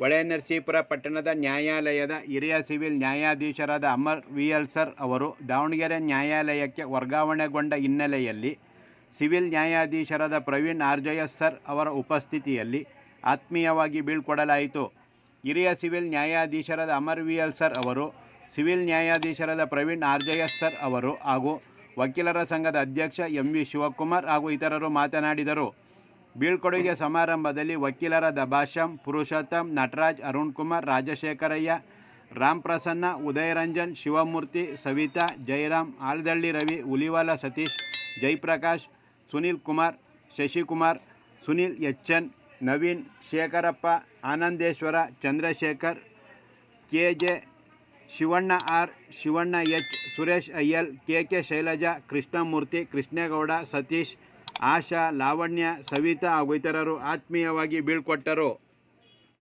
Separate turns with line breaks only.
ಹೊಳೆನರಸೀಪುರ ಪಟ್ಟಣದ ನ್ಯಾಯಾಲಯದ ಹಿರಿಯ ಸಿವಿಲ್ ನ್ಯಾಯಾಧೀಶರಾದ ಅಮರ್ ವಿಎಲ್ ಸರ್ ಅವರು ದಾವಣಗೆರೆ ನ್ಯಾಯಾಲಯಕ್ಕೆ ವರ್ಗಾವಣೆಗೊಂಡ ಹಿನ್ನೆಲೆಯಲ್ಲಿ ಸಿವಿಲ್ ನ್ಯಾಯಾಧೀಶರಾದ ಪ್ರವೀಣ್ ಆರ್ಜಯಸ್ ಸರ್ ಅವರ ಉಪಸ್ಥಿತಿಯಲ್ಲಿ ಆತ್ಮೀಯವಾಗಿ ಬೀಳ್ಕೊಡಲಾಯಿತು ಹಿರಿಯ ಸಿವಿಲ್ ನ್ಯಾಯಾಧೀಶರಾದ ಅಮರ್ ವಿ ಎಲ್ ಸರ್ ಅವರು, ಸಿವಿಲ್ ನ್ಯಾಯಾಧೀಶರಾದ ಪ್ರವೀಣ್ ಆರ್ಜಯಸ್ ಸರ್ ಅವರು ಹಾಗೂ ವಕೀಲರ ಸಂಘದ ಅಧ್ಯಕ್ಷ ಎಂ ವಿ ಶಿವಕುಮಾರ್ ಹಾಗೂ ಇತರರು ಮಾತನಾಡಿದರು. ಬೀಳ್ಕೊಡುಗೆ ಸಮಾರಂಭದಲ್ಲಿ ವಕೀಲರ Bhashyam Purushottam, Nataraj, Arun Kumar, Rajashekharayya, Ram Prasanna Udayaranjan Shivamurthy, Savitha Jayaram Aldalli Ravi Ulivala Satish Jayaprakash Sunil Kumar, Shashikumar, Sunil N Naveen, Shekharappa, Anandeshwara, Chandrashekhar K J Shivanna R, Shivanna H, Suresh Ayyal, K K Shailaja, Krishnamurthy, Krishnegowda, Satish Asha Lavanya Savitha ಹಾಗೂ ಇತರರು ಆತ್ಮೀಯವಾಗಿ ಬೀಳ್ಕೊಟ್ಟರು.